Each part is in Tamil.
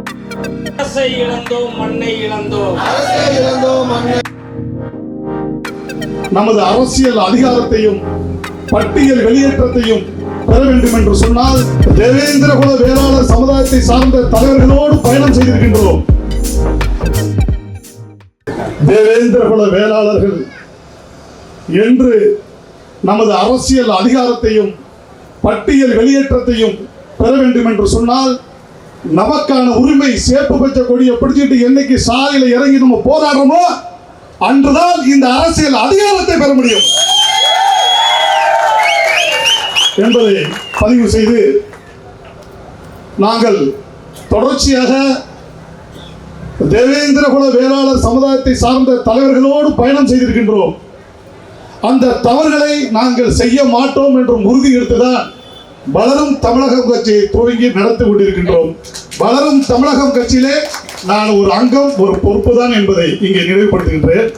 அரசை இழந்தோம் மண்ணை இழந்தோம். அரசை இழந்தோம் மண்ணை நமது அரசியல் அதிகாரத்தையும் பட்டியல் வெளியேற்றத்தையும் பெற வேண்டும் என்று சொன்னால் தேவேந்திர குல வேளாளர் சமுதாயத்தை சார்ந்த தலைவர்களோடு பயணம் செய்திருக்கின்றோம். தேவேந்திர குல வேளாளர்கள் என்று நமது அரசியல் அதிகாரத்தையும் பட்டியல் வெளியேற்றத்தையும் பெற வேண்டும் என்று சொன்னால் நமக்கான உரிமை சேர்ப்பு பெற்ற கொடியை பிடிச்சிட்டு என்னைக்கு சாலையில் இறங்கி நம்ம போராடுறோமோ அன்றுதான் இந்த அரசியல் அதிகாரத்தை பெற முடியும். என்பதை பதிவு செய்து நாங்கள் தொடர்ச்சியாக தேவேந்திர குல வேளாளர் சமுதாயத்தை சார்ந்த தலைவர்களோடு பயணம் செய்திருக்கின்றோம். அந்த தவறுகளை நாங்கள் செய்ய மாட்டோம் என்றும் உறுதி எடுத்துதான் வளரும் தமிழகம் கட்சியை துவங்கி நடத்தி கொண்டிருக்கின்றோம். வளரும் தமிழகம் கட்சியிலே நான் ஒரு அங்கம் ஒரு பொறுப்பு தான் என்பதை இங்கே நினைவுபடுத்துகின்றேன்.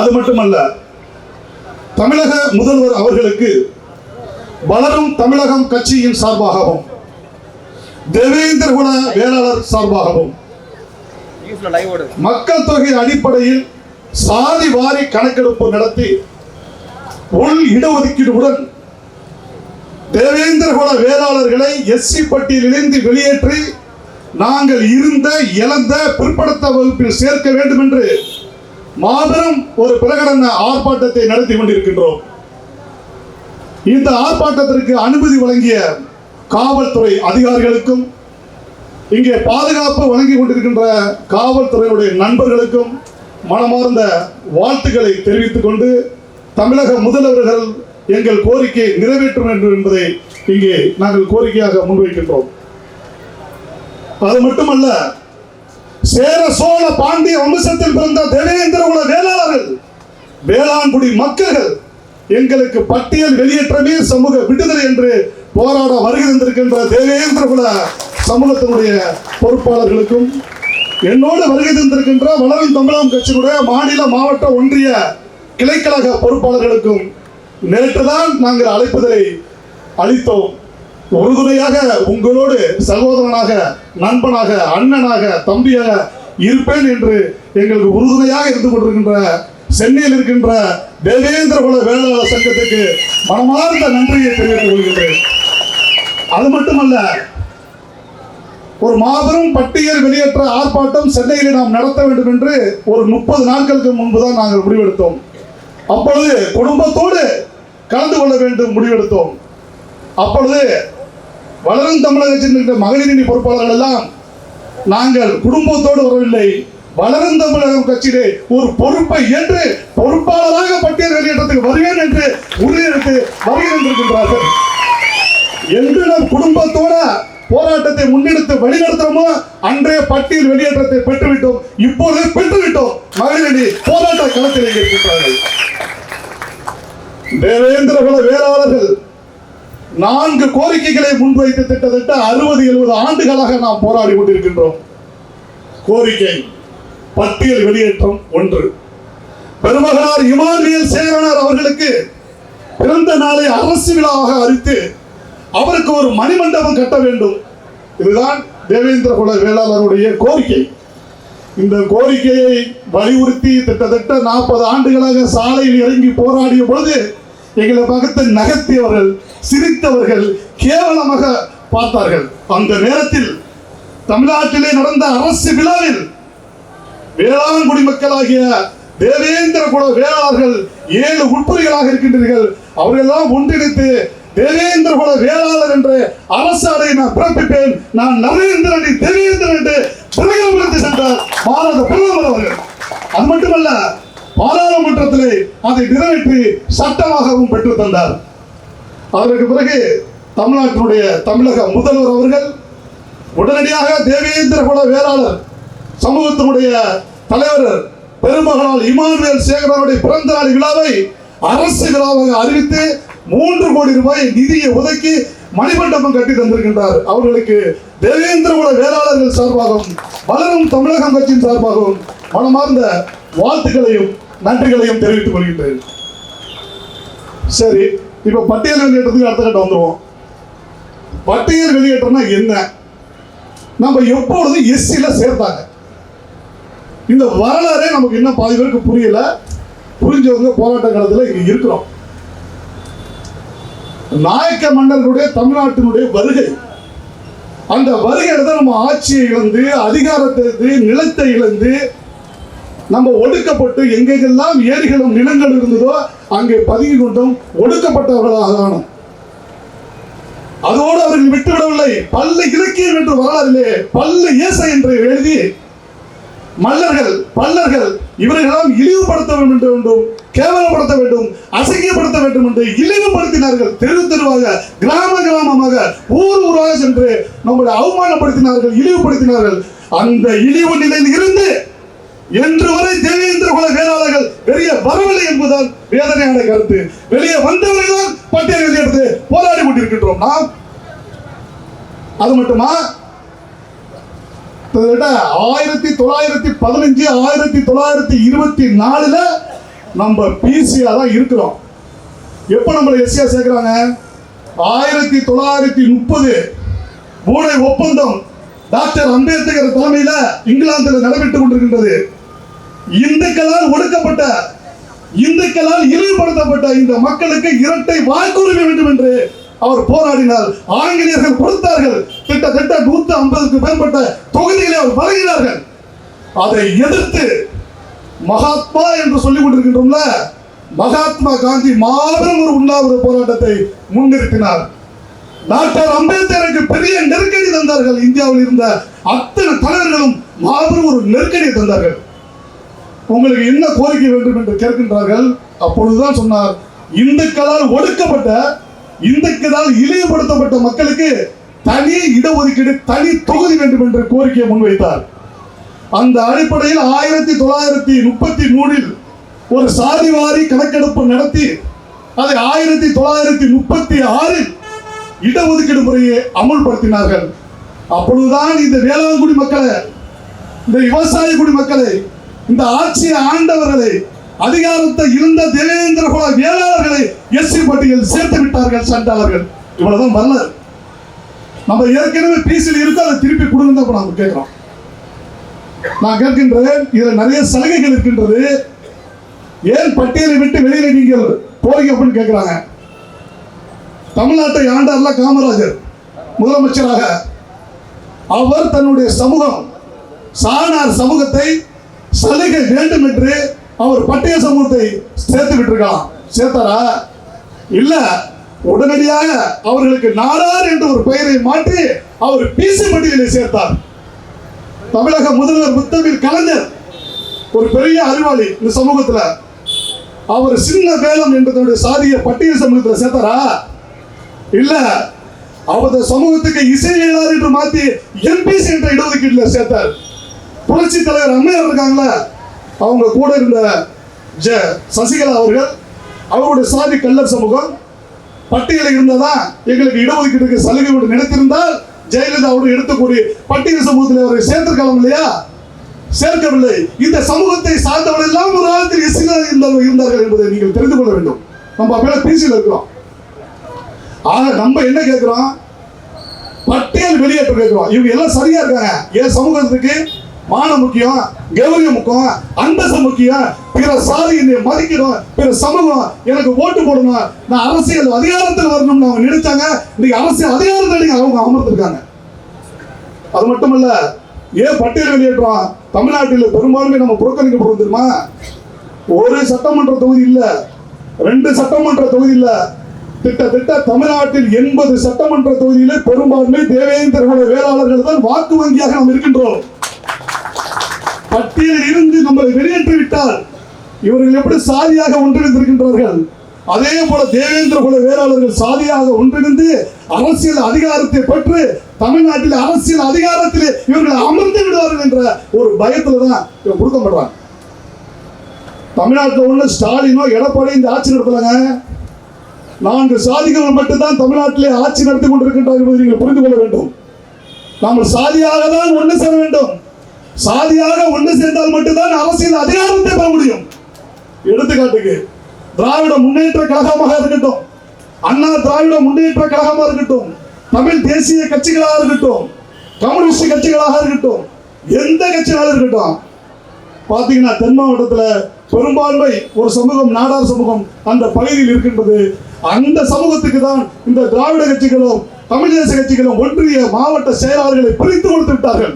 அது மட்டுமல்ல தமிழக முதல்வர் அவர்களுக்கு வளரும் தமிழகம் கட்சியின் சார்பாகவும் தேவேந்திர குல வேளாளர் சார்பாகவும் மக்கள் தொகை அடிப்படையில் சாதி வாரி கணக்கெடுப்பு நடத்தி உள் இடஒதுக்கீடுடன் தேவேந்திரகுல வேளாளர்களை எஸ்சி பட்டியலிலிருந்து வெளியேற்றி நாங்கள் இருந்த இழந்த பிற்படுத்த வகுப்பில் சேர்க்க வேண்டும் என்று மாபெரும் ஒரு பிரகடன ஆர்ப்பாட்டத்தை நடத்தி கொண்டிருக்கின்றோம். இந்த ஆர்ப்பாட்டத்திற்கு அனுமதி வழங்கிய காவல்துறை அதிகாரிகளுக்கும் இங்கே பாதுகாப்பு வழங்கி கொண்டிருக்கின்ற காவல்துறையுடைய நண்பர்களுக்கும் மனமார்ந்த வாழ்த்துக்களை தெரிவித்துக் கொண்டு தமிழக முதல்வர்கள் எங்கள் கோரிக்கை நிறைவேற்ற வேண்டும் என்பதை இங்கே நாங்கள் கோரிக்கையாக முன்வைக்கின்றோம். அது மட்டுமல்ல சேர சோழ பாண்டிய வம்சத்தில் பிறந்த தேவேந்திர குல வேளாளர்கள் வேளாண்குடி மக்கள்கள் எங்களுக்கு பட்டியல் வெளியேற்றமே சமூக விடுதலை என்று போராட வருகை தேவேந்திர குல சமூகத்தினுடைய பொறுப்பாளர்களுக்கும் என்னோடு வருகை தந்திருக்கின்ற வளரும் தமிழகம் கட்சியினுடைய மாநில மாவட்ட ஒன்றிய கிளைக்கழக பொறுப்பாளர்களுக்கும் நேற்றுதான் நாங்கள் அழைப்புதலை அளித்தோம். உறுதுணையாக உங்களோடு சகோதரனாக நண்பனாக அண்ணனாக தம்பியாக இருப்பேன் என்று எங்களுக்கு உறுதுணையாக இருந்து கொண்டிருக்கின்ற சென்னையில் இருக்கின்ற தேவேந்திர குல வேளாளர் சங்கத்துக்கு மனமார்ந்த நன்றியை தெரிவித்துக் கொள்கின்றேன். அது மட்டுமல்ல ஒரு மாபெரும் பட்டியல் வெளியேற்ற ஆர்ப்பாட்டம் சென்னையில் நாம் நடத்த வேண்டும் என்று ஒரு முப்பது நாட்களுக்கு முன்பு தான் நாங்கள் முடிவெடுத்தோம். அப்பொழுது குடும்பத்தோடு கலந்து கொள்ள வேண்டும் முடிவெடுத்தோம். அப்பொழுது வளரும் தமிழகத்தில் இருக்கிற மகளிரணி பொறுப்பாளர்கள் எல்லாம் நாங்கள் குடும்பத்தோடு வரவில்லை. வளரும் தமிழகம் கட்சியிலே ஒரு பொறுப்பை ஏற்று பொறுப்பாளராக பட்டியல் வெளியேற்றத்துக்கு வருவேன் என்று உறுதியெடுத்து வருகை தந்திருக்கின்றார்கள். என்று நம் குடும்பத்தோட போராட்டத்தை முன்னெடுத்து வழிநடத்துறோமோ அன்றைய பட்டியல் வெளியேற்றத்தை பெற்றுவிட்டோம். இப்போது பெற்றுவிட்டோம். மகளிரணி போராட்ட களத்தில் இருக்கின்றார்கள். தேவேந்திர குல வேளாளர்கள் நான்கு கோரிக்கைகளை முன்வைத்து திட்டத்தட்ட அறுபது எழுபது ஆண்டுகளாக நாம் போராடி கொண்டிருக்கின்றோம். கோரிக்கை பட்டியல் வெளியேற்றம் ஒன்று. பெருமகனார் இமானுவேல் சேரனார் அவர்களுக்கு பிறந்த நாளை அரசு விழாவாக அறித்து அவருக்கு ஒரு மணிமண்டபம் கட்ட வேண்டும். இதுதான் தேவேந்திர குல வேளாளருடைய கோரிக்கை. இந்த கோரிக்கையை வலியுறுத்தி கிட்டத்தட்ட நாற்பது ஆண்டுகளாக சாலையில் இறங்கி போராடிய பொழுது எங்களை பக்கத்து நகர்த்தியவர்கள் சிரித்தவர்கள் கேவலமாக பார்த்தார்கள். அந்த நேரத்தில் தமிழ்நாட்டிலே நடந்த அரசு விழாவில் வேளாண் குடிமக்களாகிய தேவேந்திர குல வேளாளர்கள் ஏழு உட்புரிகளாக இருக்கின்றீர்கள். அவர்களெல்லாம் ஒன்றிணைத்து தேவேந்திரகுல வேளாளர் என்று அரசாடை நான் பிறப்பிப்பேன். நான் நரேந்திரனை தேவேந்திரன் என்று பிரகடனப்படுத்தி சென்றார் பாரத பிரதமர் அவர்கள். அது மட்டுமல்ல பாராளுமன்றத்திலே அதை நிறைவேற்றி சட்டமாகவும் பெற்றுத் தந்தார். அதற்கு பிறகு தமிழ்நாட்டினுடைய தமிழக முதல்வர் அவர்கள் உடனடியாக தேவேந்திர குல வேளாளர் சமூகத்தினுடைய தலைவர் பெருமகனால் இமானுவேல் சேகரனுடைய பிறந்த நாள் விழாவை அரசு விழாவாக அறிவித்து மூன்று கோடி ரூபாய் நிதியை ஒதுக்கி மணிமண்டபம் கட்டி தந்திருக்கின்றார். அவர்களுக்கு தேவேந்திரகுல வேளாளர்கள் சார்பாகவும் வளரும் தமிழகம் கட்சியின் சார்பாகவும் மனமார்ந்த வாழ்த்துக்களையும் நன்றிகளையும் தெரிவித்துக் கொள்கின்றேன். சரி இப்ப பட்டியல் வெளியிட்டதுக்கு அடுத்த கட்டம் வந்துடுவோம் பட்டியல் வெளியேற்றம்னா என்ன? நம்ம எப்பொழுது எஸ்சில சேர்த்தாங்க. இந்த வரலாறே நமக்கு இன்னும் பாதி பேருக்கு புரியல. புரிஞ்சவங்க போராட்ட காலத்தில் இங்கே இருக்கிறோம். நாயக்க மன்னர்களுடைய தமிழ்நாட்டினுடைய வருகை. அந்த வருகையில தான் நம்ம ஆட்சியை இழந்து அதிகாரத்தை இழந்து நிலத்தை இழந்து நம்ம ஒடுக்கப்பட்டு எங்கெங்கெல்லாம் ஏரிகளும் நிலங்கள் இருந்ததோ அங்கே பதுங்கி கொண்டும் ஒடுக்கப்பட்டவர்களாக ஆனோம். அதோடு அவர்கள் விட்டுவிடவில்லை. பல்ல இலக்கியம் என்று வரலாறிலே பல்ல இயேசை என்று எழுதி மல்லர்கள் பல்லர்கள் இவர்களெல்லாம் இழிவுபடுத்த வேண்டும் என்றும் கேவலப்படுத்த வேண்டும் அசங்கியப்படுத்த வேண்டும் என்று இழிவுபடுத்தினார்கள். தெரு தெருவாக கிராம கிராமமாக ஊர் ஊராக சென்று நம்மளை அவமானப்படுத்தினார்கள் இழிவுபடுத்தினார்கள். அந்த இழிவு நிலையில் இருந்து என்று வரை தேவேந்திர குல வேளாளர்கள் வெளியே வரவில்லை என்பதுதான் வேதனையான கருத்து. வெளியே வந்தவர்கள் தான் பட்டியல் வெளியெடுத்து போராடி கொண்டிருக்கின்றோம். நாம் அது மட்டுமா? கிட்டத்தட்ட ஆயிரத்தி தொள்ளாயிரத்தி பதினஞ்சு ஆயிரத்தி தொள்ளாயிரத்தி இருபத்தி நாலுல நம்ம பிசியா தான் இருக்கிறோம். எப்ப நம்மளை எஸ்சியா சேர்க்கிறாங்க? ஆயிரத்தி தொள்ளாயிரத்தி முப்பது மூளை ஒப்பந்தம் டாக்டர் அம்பேத்கர் தலைமையில இங்கிலாந்தில் நடைபெற்றுக் கொண்டிருக்கின்றது. இந்துக்களால் ஒடுக்கப்பட்ட இந்துக்களால் இழிவுபடுத்தப்பட்ட இந்த மக்களுக்கு இரட்டை வாக்குரிமை வேண்டும் என்று அவர் போராடினார் ஆங்கிலேயர்கள் கொடுத்தார்கள். கிட்டத்தட்ட நூத்தி ஐம்பதுக்கு மேற்பட்ட தொகுதிகளை அவர் வழங்கினார்கள். அதை எதிர்த்து மகாத்மா என்று சொல்லிக் கொண்டிருக்கின்றோம்ல மகாத்மா காந்தி மாபெரும் ஒரு உண்ணாவிர போராட்டத்தை முன்னிறுத்தினார். டாக்டர் அம்பேத்கருக்கு பெரிய நெருக்கடி தந்தார்கள். இந்தியாவில் இருந்த அத்தனை தலைவர்களும் மாபெரும் ஒரு நெருக்கடியை தந்தார்கள். உங்களுக்கு என்ன கோரிக்கை வேண்டும் என்று கேட்கின்றார்கள்? அப்பொழுதுதான் சொன்னார் இந்துக்களால் ஒடுக்கப்பட்ட இந்துக்களால் இழிவுபடுத்தப்பட்ட மக்களுக்கு தனி இடஒதுக்கீடு தனி தொகுதி வேண்டும் என்ற கோரிக்கையை முன்வைத்தார். அந்த அடிப்படையில் ஆயிரத்தி தொள்ளாயிரத்தி முப்பத்தி மூணில் ஒரு சாதிவாரி கணக்கெடுப்பு நடத்தி அதை ஆயிரத்தி தொள்ளாயிரத்தி முப்பத்தி ஆறில் இடஒதுக்கீடு முறையை அமுல்படுத்தினார்கள். அப்பொழுதுதான் இந்த வேளாண்குடி மக்களை இந்த விவசாய குடிமக்களை இந்த ஆட்சியை ஆண்டவர்களை அதிகாரத்தை இருந்த தேவேந்திர குல வேளாளர்களை எஸ்சி பட்டியல் சேர்த்து விட்டார்கள் சண்டாளர்கள் இவ்வளவுதான் வரலாறு. நம்ம ஏற்கனவே பிசியில் இருக்கு அதை திருப்பி கொடுங்க தான் நாங்கள் கேட்குறோம் நான் கேட்கின்றேன் இதில் நிறைய சலுகைகள் இருக்கின்றது. ஏன் பட்டியலை விட்டு வெளியில நீங்கள் போறீங்க அப்படின்னு கேட்குறாங்க தமிழ்நாட்டை ஆண்டார்ல காமராஜர் முதலமைச்சராக. அவர் தன்னுடைய சமூகம் சாணார் சமூகத்தை சலுகை வேண்டும் என்று அவர் பட்டிய சமூகத்தை சேர்த்து விட்டிருக்கலாம் சேர்த்தாரா? இல்லை. உடனடியாக அவர்களுக்கு நாடார் என்ற ஒரு பெயரை மாற்றி அவர் பிசி பட்டியலை சேர்த்தார். தமிழக முதல்வர் முத்தமிழ் கலைஞர் ஒரு பெரிய அறிவாளி இந்த சமூகத்துல. அவர் சின்ன வேலம் என்றதோட சாதிய பட்டியல் சமூகத்தில் சேர்த்தாரா? இல்ல அவர் சமூகத்துக்கு இசையாளர் என்று மாத்தி எம்பிசி என்ற இடஒதுக்கீட்டுல சேர்த்தார். புரட்சி தலைவர் அம்மையார் இருக்காங்களா அவங்க கூட இருந்த ஜ சசிகலா அவர்கள் அவருடைய சாதி கல்லர் சமூகம் பட்டியலில் இருந்ததான் எங்களுக்கு இடஒதுக்கீட்டுக்கு சலுகை விட்டு நினைத்திருந்தால் ஜெயலலிதா அவர்கள் எடுத்துக்கூடிய பட்டியல் சமூகத்தில் அவரை சேர்த்திருக்கலாம் இல்லையா? சேர்க்கவில்லை. இந்த சமூகத்தை சார்ந்தவர்கள் எல்லாம் ஒரு காலத்தில் எஸ்சிகள் இருந்தார்கள் என்பதை நீங்கள் தெரிந்து கொள்ள வேண்டும். நம்ம அப்ப பிசியில் இருக்கிறோம். ஆக நம்ம என்ன கேட்கிறோம்? பட்டியல் வெளியேற்ற கேட்கிறோம். இவங்க எல்லாம் சரியா இருக்காங்க. என் சமூகத்துக்கு? மானம் முக்கியம் கௌரியம் முக்கியம் அந்தஸ்து முக்கியம் பிற சாதி என்னை மதிக்கணும் பிற சமூகம் எனக்கு ஓட்டு போடணும் நான் அரசியல் அதிகாரத்தில் வரணும்னு அவங்க நினைச்சாங்க. இன்னைக்கு அரசியல் அதிகாரத்தில் நீங்க அவங்க அமர்ந்திருக்காங்க அது மட்டுமல்ல ஏன் பட்டியல் வெளியேற்றோம். தமிழ்நாட்டில் பெரும்பான்மை நம்ம புறக்கணிக்கப்படுவோம் தெரியுமா? ஒரு சட்டமன்ற தொகுதி இல்ல. ரெண்டு சட்டமன்ற தொகுதி இல்ல. கிட்டத்தட்ட தமிழ்நாட்டில் எண்பது சட்டமன்ற தொகுதியிலே பெரும்பான்மை தேவேந்திரனுடைய வேளாளர்கள் தான் வாக்கு வங்கியாக நாம் இருக்கின்றோம். பட்டியலில் இருந்து நம்மளை வெளியேற்றி விட்டால் இவர்கள் எப்படி சாதியாக ஒன்றிணைந்திருக்கின்றார்கள்? அதே போல தேவேந்திர குல வேளாளர்கள் சாதியாக ஒன்றிணைந்து அரசியல் அதிகாரத்தை பெற்று தமிழ்நாட்டில் அரசியல் அதிகாரத்தில் இவர்கள் அமர்ந்து விடுவார்கள் என்ற ஒரு பயத்துல தான் இவங்க கொடுக்கப்படுறாங்க தமிழ்நாட்டில் உள்ள ஸ்டாலினோ எடப்பாடி இந்த ஆட்சி நடத்தலாங்க. நான்கு சாதிகள் மட்டும்தான் தமிழ்நாட்டிலே ஆட்சி நடத்தி கொண்டிருக்கின்றார்கள் என்பதை நீங்கள் புரிந்து கொள்ள வேண்டும். நாம் சாதியாக தான் ஒன்று சேர வேண்டும். சாதியாக ஒன்று சேர்ந்தால் மட்டும்தான் அரசியல் அதிகாரத்தை பெற முடியும். எடுத்துக்காட்டுக்கு திராவிட முன்னேற்ற கழகமாக இருக்கட்டும் அண்ணா திராவிட முன்னேற்ற கழகமாக இருக்கட்டும் தமிழ் தேசிய கட்சிகளாக இருக்கட்டும் கம்யூனிஸ்ட் கட்சிகளாக இருக்கட்டும் எந்த கட்சிகளாக இருக்கட்டும் பார்த்தீங்கன்னா தென் மாவட்டத்தில் பெரும்பான்மை ஒரு சமூகம் நாடார் சமூகம் அந்த பகுதியில் இருக்கின்றது. அந்த சமூகத்துக்கு தான் இந்த திராவிட கட்சிகளும் தமிழ் தேச கட்சிகளும் ஒன்றிய மாவட்ட செயலாளர்களை பிரித்து கொடுத்து விட்டார்கள்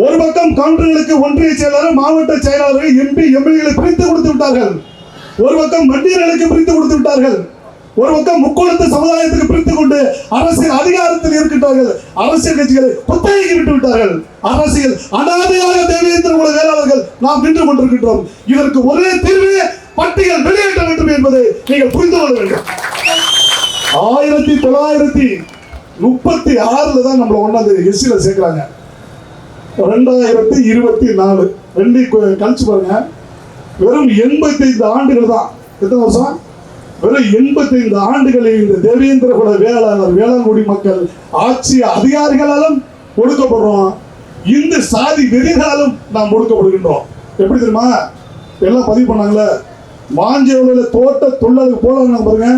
ஒரு பக்கம் கவுண்டர்களுக்கு ஒன்றிய செயலாளர் மாவட்ட செயலாளர்கள் எம்பி எம்எல்ஏகளை பிரித்து கொடுத்து விட்டார்கள். ஒரு பக்கம் மண்டியர்களுக்கு பிரித்து கொடுத்து விட்டார்கள். ஒரு பக்கம் முக்கோணத்து சமுதாயத்துக்கு பிரித்து கொண்டு அரசியல் அதிகாரத்தில் இருக்கின்றார்கள். அரசியல் கட்சிகளை குத்தகைக்கு விட்டு விட்டார்கள். அரசியல் அனாதையாக தேவேந்திர உள்ள வேளாளர்கள் நாம் நின்று கொண்டிருக்கின்றோம். இதற்கு ஒரே தீர்வு பட்டியல் வெளியேற்ற வேண்டும் என்பதை நீங்கள் புரிந்து கொள்ள வேண்டும். ஆயிரத்தி தொள்ளாயிரத்தி முப்பத்தி ஆறுல தான் நம்மள ஒன்னாந்து எஸ்சியில சேர்க்கிறாங்க. ரெண்டாயிரத்தி இருபத்தி நாலு. ரெண்டையும் கழிச்சு பாருங்க. வெறும் எண்பத்தைந்து ஆண்டுகள் தான். எத்தனை வருஷம்? வெறும் எண்பத்தைந்து ஆண்டுகளில் இந்த தேவேந்திர குல வேளாளர் வேளாண்குடி மக்கள் ஆட்சி அதிகாரிகளாலும் ஒடுக்கப்படுறோம். இந்த சாதி வெறிகளாலும் நாம் ஒடுக்கப்படுகின்றோம். எப்படி தெரியுமா? எல்லாம் பதிவு பண்ணாங்களே. மாஞ்சோலையில் தோட்ட தொழிலாளர் போல பாருங்க.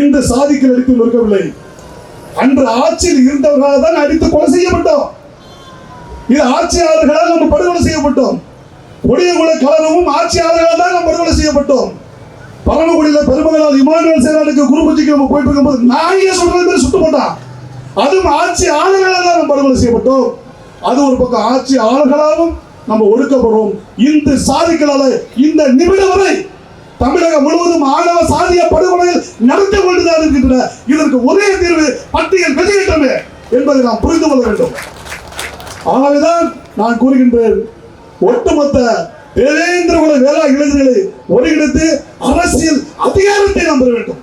இந்த சாதிக்கு அடித்து இருக்கவில்லை அன்று ஆட்சியில் இருந்தவர்களால் தான் அடித்து கொலை செய்யப்பட்டோம். இது ஆட்சியாளர்களால் நம்ம படுகொலை செய்யப்பட்டோம். கொடியகுல கலனமும் ஆட்சியாளர்களால் தான் நம்ம படுகொலை செய்யப்பட்டோம். பரமக்குடியில பெருமகளால் இமானுவேல் சேனானுக்கு குருபூஜிக்கு நம்ம போயிட்டு இருக்கும்போது நாயே சொல்றது பேர் சுட்டு போட்டான் அதுவும் ஆட்சி ஆளுகளால் தான் நம்ம படுகொலை செய்யப்பட்டோம். அது ஒரு பக்கம் ஆட்சி ஆளுகளாலும் நம்ம ஒடுக்கப்படுறோம். இந்த சாதிகளால இந்த நிமிடம் வரை தமிழகம் முழுவதும் ஆணவ சாதிய படுகொலைகள் நடத்தி கொண்டுதான் இருக்கின்றன. இதற்கு ஒரே தீர்வு பட்டியல் வெளியேற்றமே என்பதை நாம் புரிந்து கொள்ள வேண்டும். ஆகவேதான் நான் கூறுகின்றேன். ஒட்டுமொத்த தேவேந்திரகுல வேளா இளைஞர்களை ஒருங்கிணைத்து அரசியல் அதிகாரத்தை நாம் பெற வேண்டும்.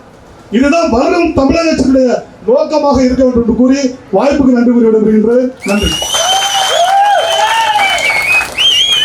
இதுதான் வரும் தமிழகத்தினுடைய நோக்கமாக இருக்க வேண்டும் என்று கூறி வாய்ப்புக்கு நன்றி கூறி விடுகின்றேன் நன்றி.